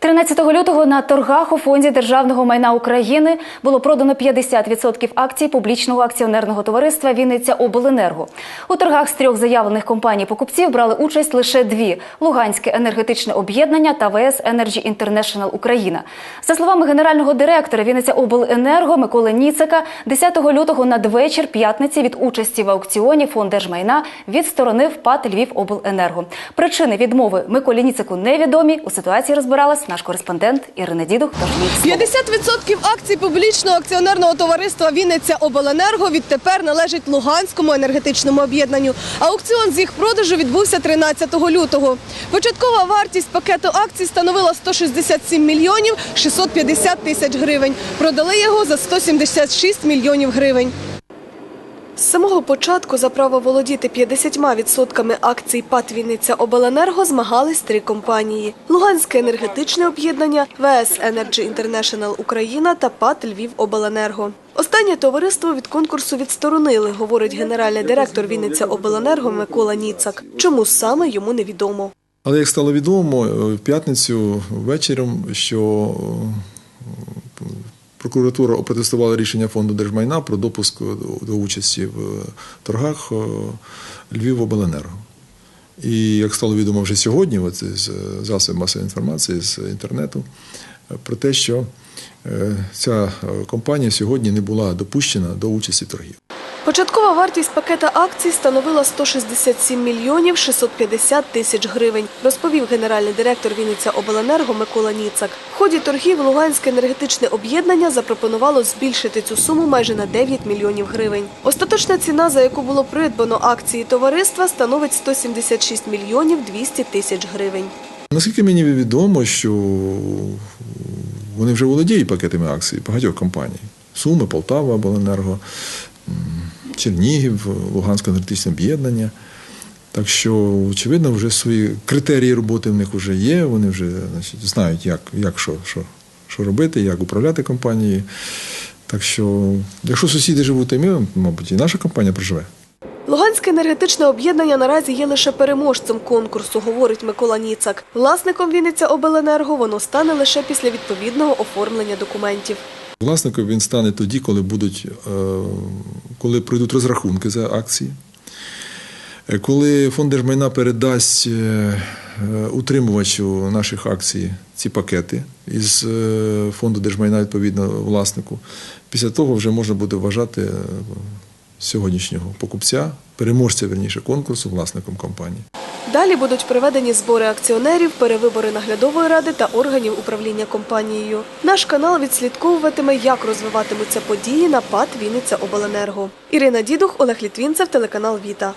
13 лютого на торгах у фонді державного майна України було продано 50% акцій публічного акціонерного товариства Вінниця Обленерго. У торгах з трьох заявлених компаній покупців брали участь лише дві: Луганське енергетичне об'єднання та ВС Energy International Україна. За словами генерального директора Вінниця Обленерго Миколи Ніцика, 10 лютого надвечір п'ятниці від участі в аукціоні фонд держмайна відсторонив ПАТ Львів Обленерго. Причини відмови Миколі Ніцику невідомі. У ситуації розбиралась наш кореспондент Ірина Дідух. Тож 50% акцій публічного акціонерного товариства Вінниця Обленерго відтепер належить Луганському енергетичному об'єднанню. Аукціон з їх продажу відбувся 13 лютого. Початкова вартість пакету акцій становила 167 мільйонів 650 тисяч гривень. Продали його за 176 мільйонів гривень. З самого початку за право володіти 50% акцій ПАТ Вінниця Обленерго змагались три компанії: Луганське енергетичне об'єднання, ВС Energy International Україна та ПАТ Львів Обленерго. Останнє товариство від конкурсу відсторонили, говорить генеральний директор Вінниця Обленерго Микола Ніцак. Чому саме йому невідомо. Але як стало відомо е, в п'ятницю вечором, що прокуратура опротестувала рішення фонду держмайна про допуск до- до участі в е, торгах е, Львівобленерго. І як стало відомо вже сьогодні, от з засобів масової інформації з інтернету, е, про те, що е, ця е, компанія сьогодні не була допущена до участі торгів. Початкова вартість пакета акцій становила 167 мільйонів 650 тисяч гривень, розповів генеральний директор Вінниця Обленерго Микола Ніцак. В ході торгів Луганське енергетичне об'єднання запропонувало збільшити цю суму майже на 9 мільйонів гривень. Остаточна ціна, за яку було придбано акції товариства, становить 176 мільйонів 200 тисяч гривень. Наскільки мені відомо, що вони вже володіють пакетами акцій багатьох компаній: Суми, Полтава, Обленерго, Чернігів, Луганське енергетичне об'єднання. Так що, очевидно, вже свої критерії роботи в них вже є. Вони вже значить, знають, як, як що, що, що робити, як управляти компанією. Так що, якщо сусіди живуть, й ми, мабуть, і наша компанія проживе. Луганське енергетичне об'єднання наразі є лише переможцем конкурсу, говорить Микола Ніцак. Власником Вінниця Обленерго воно стане лише після відповідного оформлення документів. Власником він стане тоді, коли будуть, е, коли пройдуть розрахунки за акції. Е, Коли фонд держмайна передасть е, утримувачу наших акцій ці пакети із фонду держмайна відповідно власнику, після того вже можна буде вважати сьогоднішнього покупця, переможця верніше конкурсу власником компанії. Далі будуть проведені збори акціонерів, перевибори наглядової ради та органів управління компанією. Наш канал відслідковуватиме, як розвиватимуться події на ПАТ Вінниця Обленерго. Ірина Дідух, Олег Літвінцев, телеканал Віта.